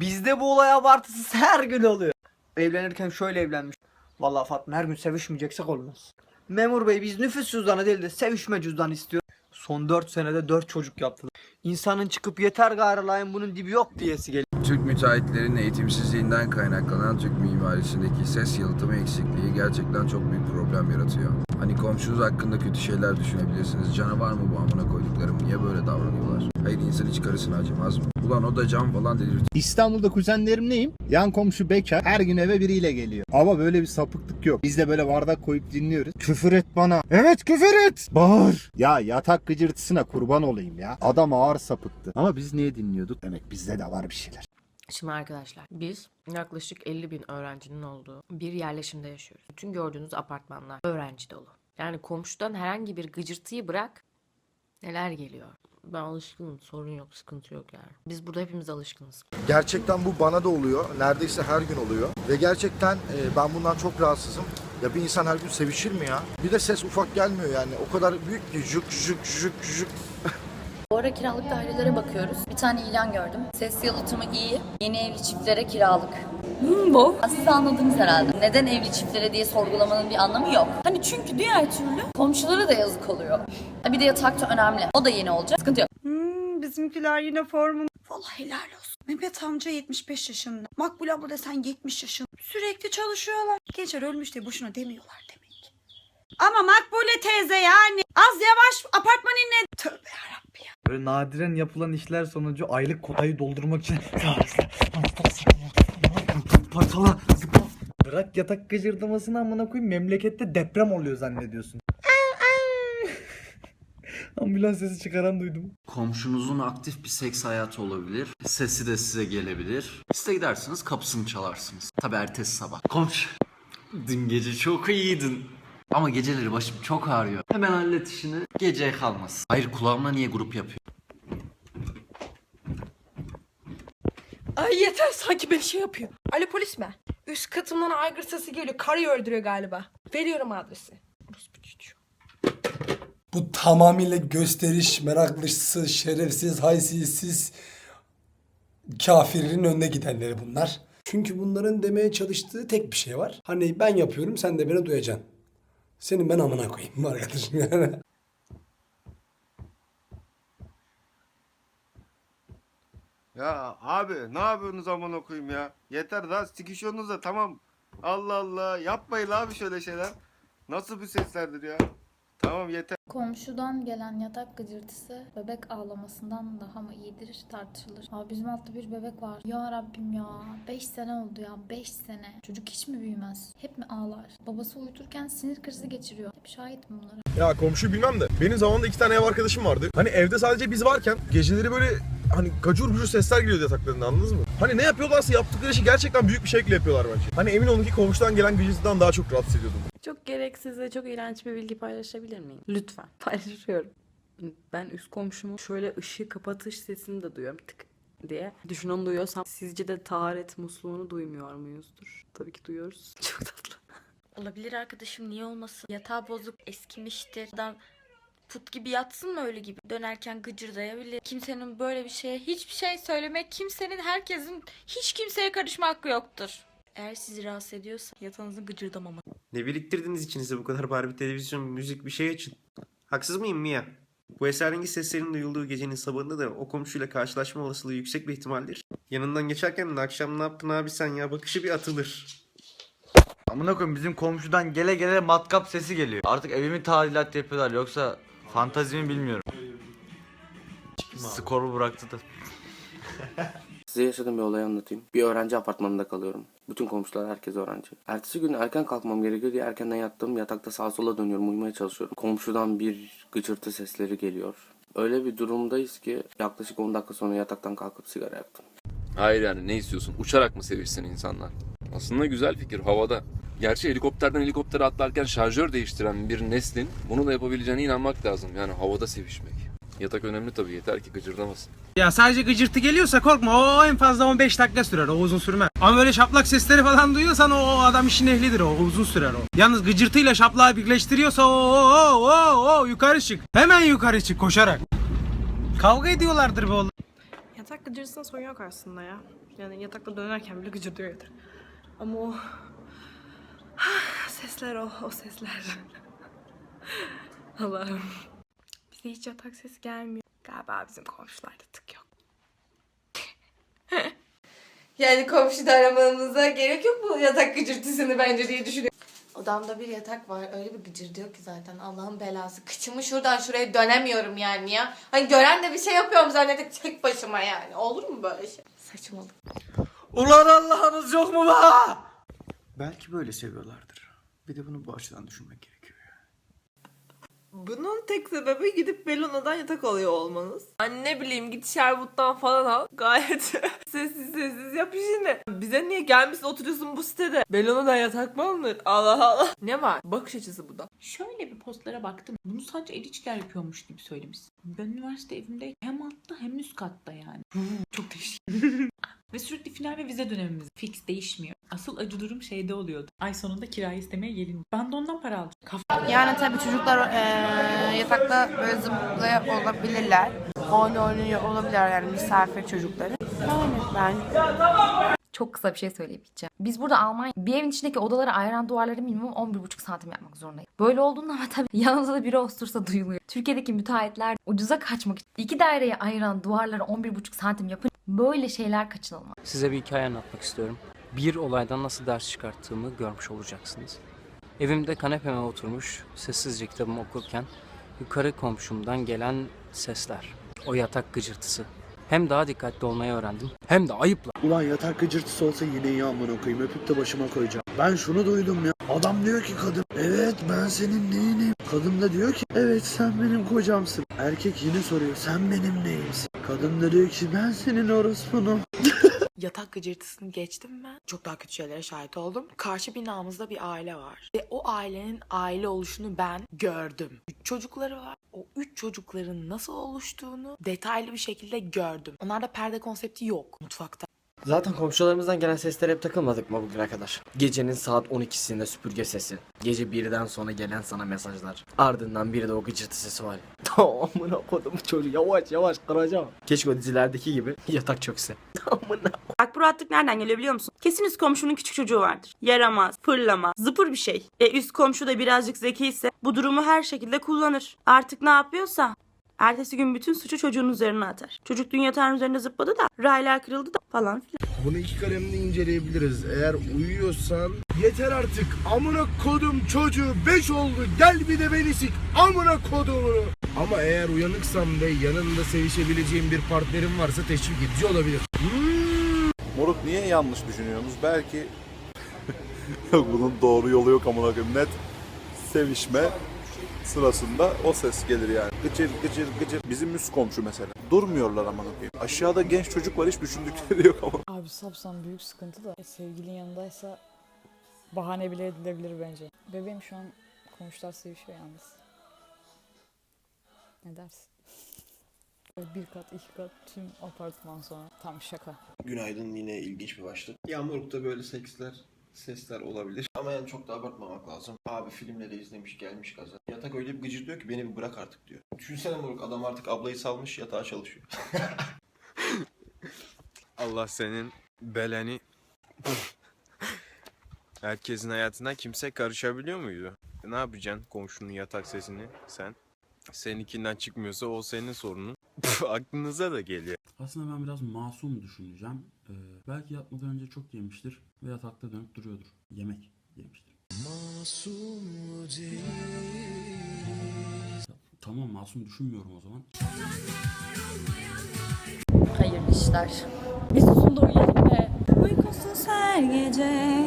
Bizde bu olay abartısız her gün oluyor. Evlenirken şöyle evlenmiş. Vallahi Fatma her gün sevişmeyeceksek olmaz. Memur bey biz nüfus cüzdanı değil de sevişme cüzdanı istiyor. Son 4 senede 4 çocuk yaptılar. İnsanın çıkıp yeter gayrı layın bunun dibi yok diyesi geliyor. Türk müteahhitlerin eğitimsizliğinden kaynaklanan Türk mimarisindeki ses yalıtımı eksikliği gerçekten çok büyük problem yaratıyor. Hani komşunuz hakkında kötü şeyler düşünebilirsiniz. Canavar mı bu amına koyduklarım niye böyle davranıyorlar? Hayır insan hiç karısına acımaz mı? Ulan o da cam falan delirtiyor. İstanbul'da kuzenlerimleyim. Yan komşu bekar. Her gün eve biriyle geliyor. Ama böyle bir sapıklık yok. Biz de böyle bardak koyup dinliyoruz. Küfür et bana. Evet küfür et. Bağır. Ya yatak gıcırtısına kurban olayım ya. Adam ağır sapıktı. Ama biz niye dinliyorduk? Demek bizde de var bir şeyler. Şimdi arkadaşlar biz yaklaşık 50 bin öğrencinin olduğu bir yerleşimde yaşıyoruz. Bütün gördüğünüz apartmanlar öğrenci dolu. Yani komşudan herhangi bir gıcırtıyı bırak neler geliyor. Ben alışkınım sorun yok sıkıntı yok yani. Biz burada hepimiz alışkınız. Gerçekten bu bana da oluyor. Neredeyse her gün oluyor. Ve gerçekten e, ben bundan çok rahatsızım. Ya bir insan her gün sevişir mi ya? Bir de ses ufak gelmiyor yani. O kadar büyük ki jük jük jük jük. Ara kiralık dairelere bakıyoruz. Bir tane ilan gördüm. Ses yalıtımı iyi. Yeni evli çiftlere kiralık. bu. Siz anladınız herhalde. Neden evli çiftlere diye sorgulamanın bir anlamı yok. Hani çünkü diğer türlü komşulara da yazık oluyor. Ha Bir de yatak da önemli. O da yeni olacak. Sıkıntı yok. Hmm, bizimkiler yine formum. Vallahi helal olsun. Mehmet amca 75 yaşında. Makbule abla desen 70 yaşında. Sürekli çalışıyorlar. Gençler ölmüş diye boşuna demiyorlar demek ki. Ama Makbule teyze yani. Az yavaş apartman inle. Tövbe yarabbim ya. Böyle nadiren yapılan işler sonucu aylık kotayı doldurmak için parçala zıpla. Bırak yatak gıcırdamasını amına koyayım memlekette deprem oluyor zannediyorsun. Ambulans sesi çıkaran duydum. Komşunuzun aktif bir seks hayatı olabilir. Sesi de size gelebilir. Siz de gidersiniz kapısını çalarsınız. Tabi ertesi sabah. Komşu. Dün gece çok iyiydin. Ama geceleri başım çok ağrıyor. Hemen hallet işini. Geceye kalmasın. Hayır kulağımla niye grup yapıyor? Ay yeter sanki bir şey yapıyor. Ali polis mi? Üst katımdan aygır sesi geliyor. Karıyı öldürüyor galiba. Veriyorum adresi. Bu tamamıyla gösteriş meraklısı, şerefsiz, haysiyetsiz kafirin önüne gidenleri bunlar. Çünkü bunların demeye çalıştığı tek bir şey var. Hani ben yapıyorum sen de beni duyacaksın. Senin ben amına koyayım arkadaşım yani. Ya abi ne yapıyorsunuz amına koyayım ya? Yeter daha sikişiyorsunuz da tamam. Allah Allah yapmayın abi şöyle şeyler. Nasıl bir seslerdir ya? Tamam yeter. Komşudan gelen yatak gıcırtısı bebek ağlamasından daha mı iyidir tartışılır. Abi bizim altta bir bebek var. Ya Rabbim ya 5 sene oldu ya 5 sene. Çocuk hiç mi büyümez? Hep mi ağlar? Babası uyuturken sinir krizi geçiriyor. Hep şahitim bunlara. Ya komşu bilmem de benim zamanında iki tane ev arkadaşım vardı. Hani evde sadece biz varken geceleri böyle hani gacur bucur sesler geliyordu yataklarında anladınız mı? Hani ne yapıyorlarsa yaptıkları işi gerçekten büyük bir şekilde yapıyorlar bence. Hani emin olun ki komşudan gelen gıcırtıdan daha çok rahatsız ediyordum. Çok gereksiz ve çok iğrenç bir bilgi paylaşabilir miyim? Lütfen. Paylaşıyorum. Ben üst komşumu şöyle ışığı kapatış sesini de duyuyorum tık diye. Düşün onu duyuyorsam sizce de taharet musluğunu duymuyor muyuzdur? Tabii ki duyuyoruz. Çok tatlı. Olabilir arkadaşım niye olmasın? Yatağı bozuk eskimiştir. Adam put gibi yatsın mı öyle gibi? Dönerken gıcırdayabilir. Kimsenin böyle bir şeye hiçbir şey söylemek kimsenin herkesin hiç kimseye karışma hakkı yoktur. Eğer sizi rahatsız ediyorsa yatağınızı gıcırdamama. Ne biriktirdiniz içinizde bu kadar bari bir televizyon, müzik bir şey açın. Haksız mıyım Mia? Bu esrarengiz seslerin duyulduğu gecenin sabahında da o komşuyla karşılaşma olasılığı yüksek bir ihtimaldir. Yanından geçerken de akşam ne yaptın abi sen ya bakışı bir atılır. Amına koyayım bizim komşudan gele gele matkap sesi geliyor. Artık evimi tadilat yapıyorlar yoksa fantazimi bilmiyorum. Skoru bıraktı da. Size yaşadığım bir olayı anlatayım. Bir öğrenci apartmanında kalıyorum. Bütün komşular herkes öğrenci. Ertesi gün erken kalkmam gerekiyor diye erkenden yattım. Yatakta sağa sola dönüyorum uyumaya çalışıyorum. Komşudan bir gıcırtı sesleri geliyor. Öyle bir durumdayız ki yaklaşık 10 dakika sonra yataktan kalkıp sigara yaktım. Hayır yani ne istiyorsun? Uçarak mı sevişsin insanlar? Aslında güzel fikir havada. Gerçi helikopterden helikoptere atlarken şarjör değiştiren bir neslin bunu da yapabileceğine inanmak lazım. Yani havada sevişmek. Yatak önemli tabii yeter ki gıcırdamasın. Ya sadece gıcırtı geliyorsa korkma o en fazla 15 dakika sürer o uzun sürmez. Ama böyle şaplak sesleri falan duyuyorsan o, o adam işin ehlidir o, o uzun sürer o. Yalnız gıcırtıyla şaplağı birleştiriyorsa o, o, o, o, o yukarı çık. Hemen yukarı çık koşarak. Kavga ediyorlardır be oğlum. Yatak gıcırtısına sorun yok aslında ya. Yani yatakta dönerken bile gıcırdıyor yatak. Ama o sesler o, o sesler. Allah'ım. Bize hiç yatak sesi gelmiyor. Galiba bizim komşularda tık yok. yani komşu da aramanıza gerek yok bu yatak gıcırtısını bence diye düşünüyorum. Odamda bir yatak var. Öyle bir gıcırdıyor ki zaten. Allah'ın belası. Kıçımı şuradan şuraya dönemiyorum yani ya. Hani gören de bir şey yapıyorum zannedip tek başıma yani. Olur mu böyle şey? Saçmalık. Ulan Allah'ınız yok mu be? Belki böyle seviyorlardır. Bir de bunu bu açıdan düşünmek gerekiyor. Bunun tek sebebi gidip Bellona'dan yatak alıyor olmanız. Hani ne bileyim git Sherwood'dan falan al. Gayet sessiz sessiz yap işini. Bize niye gelmişsin oturuyorsun bu sitede? Bellona'dan yatak mı alınır? Allah Allah. Ne var? Bakış açısı bu da. Şöyle bir postlara baktım. Bunu sadece elitçiler yapıyormuş gibi söylemişsin. Ben üniversite evimde hem altta hem üst katta yani. Çok değişik. final ve vize dönemimiz fix değişmiyor. Asıl acı durum şeyde oluyordu. Ay sonunda kirayı istemeye gelin. Ben de ondan para aldım. Kaf- Yani tabii çocuklar eee, yatakta böyle zıplaya olabilirler. Oyun oynuyor olabilirler yani misafir çocukları. Yani ben Çok kısa bir şey söyleyip. Biz burada Almanya bir evin içindeki odaları ayıran duvarları minimum 11,5 santim yapmak zorundayız. Böyle olduğunda ama tabii yanımızda da biri osursa duyuluyor. Türkiye'deki müteahhitler ucuza kaçmak için iki daireyi ayıran duvarları 11,5 santim yapın. Böyle şeyler kaçınılmaz. Size bir hikaye anlatmak istiyorum. Bir olaydan nasıl ders çıkarttığımı görmüş olacaksınız. Evimde kanepeme oturmuş, sessizce kitabımı okurken yukarı komşumdan gelen sesler. O yatak gıcırtısı. Hem daha dikkatli olmayı öğrendim hem de ayıpla. Ulan yatak gıcırtısı olsa yine iyi amına koyayım öpüp de başıma koyacağım. Ben şunu duydum ya. Adam diyor ki kadın evet ben senin neyinim. Kadın da diyor ki evet sen benim kocamsın. Erkek yine soruyor sen benim neyimsin. Kadın da diyor ki ben senin orospunum. Yatak gıcırtısını geçtim ben. Çok daha kötü şeylere şahit oldum. Karşı binamızda bir aile var. Ve o ailenin aile oluşunu ben gördüm. Üç çocukları var. O üç çocukların nasıl oluştuğunu detaylı bir şekilde gördüm. Onlarda perde konsepti yok mutfakta. Zaten komşularımızdan gelen seslere hep takılmadık mı bugüne kadar? Gecenin saat 12'sinde süpürge sesi. Gece 1'den sonra gelen sana mesajlar. Ardından bir de o gıcırtı sesi var. Amına kodum çocuğu yavaş yavaş kıracağım. Keşke o dizilerdeki gibi yatak çökse. Amına. Bak bu rahatlık nereden geliyor biliyor musun? Kesin üst komşunun küçük çocuğu vardır. Yaramaz, fırlamaz, zıpır bir şey. E üst komşu da birazcık zeki ise bu durumu her şekilde kullanır. Artık ne yapıyorsa ertesi gün bütün suçu çocuğun üzerine atar. Çocuk dün yatağın üzerinde zıpladı da raylar kırıldı da falan filan. Bunu iki kalemle inceleyebiliriz. Eğer uyuyorsan yeter artık. Amına kodum çocuğu 5 oldu. Gel bir de beni sik. Amına kodumunu. Ama eğer uyanıksam ve yanında sevişebileceğim bir partnerim varsa teşvik edici olabilir. Moruk niye yanlış düşünüyorsunuz? Belki bunun doğru yolu yok amına. Net sevişme sırasında o ses gelir yani. Gıcır gıcır gıcır. Bizim üst komşu mesela. Durmuyorlar amına koyayım. Aşağıda genç çocuk var hiç düşündükleri yok ama. Abi sapsam büyük sıkıntı da sevgilin yanındaysa bahane bile edilebilir bence. Bebeğim şu an komşular sevişiyor yalnız. Ne dersin? Bir kat, iki kat tüm apartman sonra. Tam şaka. Günaydın yine ilginç bir başlık. Yağmurlukta böyle seksler, sesler olabilir. Ama yani çok da abartmamak lazım. Abi filmleri izlemiş gelmiş gaza. Yatak öyle bir gıcır diyor ki beni bir bırak artık diyor. Düşünsene moruk adam artık ablayı salmış yatağa çalışıyor. Allah senin beleni. Herkesin hayatına kimse karışabiliyor muydu? Ne yapacaksın komşunun yatak sesini sen? Seninkinden çıkmıyorsa o senin sorunun. Aklınıza da geliyor. Aslında ben biraz masum düşüneceğim. Ee, belki yatmadan önce çok yemiştir ve yatakta dönüp duruyordur. Yemek yemiştir. Tamam masum düşünmüyorum o zaman. Hayırlı işler. Bir susun da uyuyalım be. Uykusuz her gece.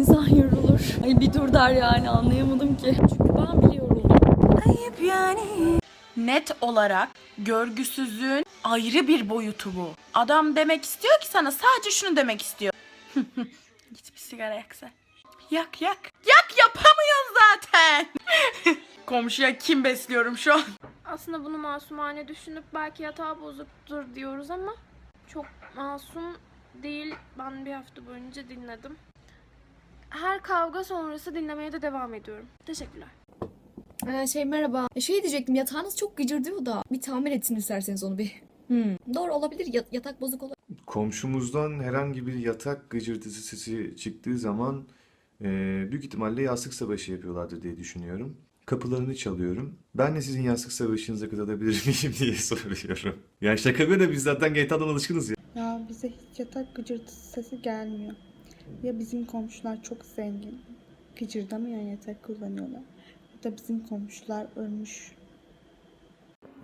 İnsan yorulur. Ay bir dur der yani anlayamadım ki. Çünkü ben bile yoruldum. Ayıp yani. Net olarak görgüsüzlüğün ayrı bir boyutu bu. Adam demek istiyor ki sana sadece şunu demek istiyor. Git bir sigara yaksa. Yak yak. Yak yapamıyorsun zaten. Komşuya kim besliyorum şu an? Aslında bunu masumane düşünüp belki yatağı bozuktur diyoruz ama çok masum değil. Ben bir hafta boyunca dinledim. Her kavga sonrası dinlemeye de devam ediyorum. Teşekkürler. Ee, şey merhaba. Şey diyecektim yatağınız çok gıcırdıyor da bir tamir etsin isterseniz onu bir. Hmm. Doğru olabilir yatak bozuk olabilir. Komşumuzdan herhangi bir yatak gıcırtısı sesi çıktığı zaman eee, büyük ihtimalle yastık savaşı yapıyorlardır diye düşünüyorum. Kapılarını çalıyorum. Ben de sizin yastık savaşınıza katılabilir miyim diye soruyorum. Ya şaka bir de biz zaten GTA'dan alışkınız ya. Ya bize hiç yatak gıcırtısı sesi gelmiyor. Ya bizim komşular çok zengin. Gıcırdamayan yatak kullanıyorlar. Da bizim komşular ölmüş.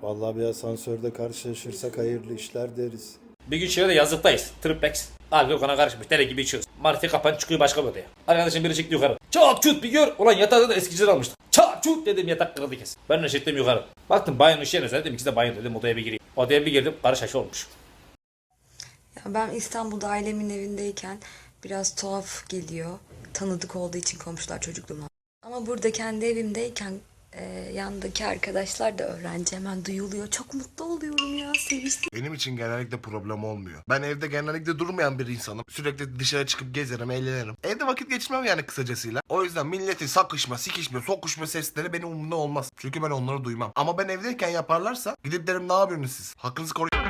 Vallahi bir asansörde karşılaşırsak hayırlı işler deriz. Bir gün şöyle yazlıktayız. Triplex. Abi Gökhan'a karışmış. Dere gibi içiyoruz. Marife kapan çıkıyor başka bir odaya. Arkadaşım biri çıktı yukarı. Çat çut bir gör. Ulan yatağı da eskiciler almıştı. Çat çut dedim yatak kırıldı kes. Ben de çıktım yukarı. Baktım banyo ışığı yanıyor. Dedim ikisi de banyo dedim odaya bir gireyim. Odaya bir girdim. Karı şaşı olmuş. Ya ben İstanbul'da ailemin evindeyken biraz tuhaf geliyor. Tanıdık olduğu için komşular çocukluğumdan. Ama burada kendi evimdeyken e, yandaki arkadaşlar da öğrenci hemen duyuluyor. Çok mutlu oluyorum ya seviştim. Benim için genellikle problem olmuyor. Ben evde genellikle durmayan bir insanım. Sürekli dışarı çıkıp gezerim, eğlenirim. Evde vakit geçirmem yani kısacasıyla. O yüzden milletin sakışma, sikişme, sokuşma sesleri benim umurumda olmaz. Çünkü ben onları duymam. Ama ben evdeyken yaparlarsa gidip derim ne yapıyorsunuz siz? Hakkınızı koruyun.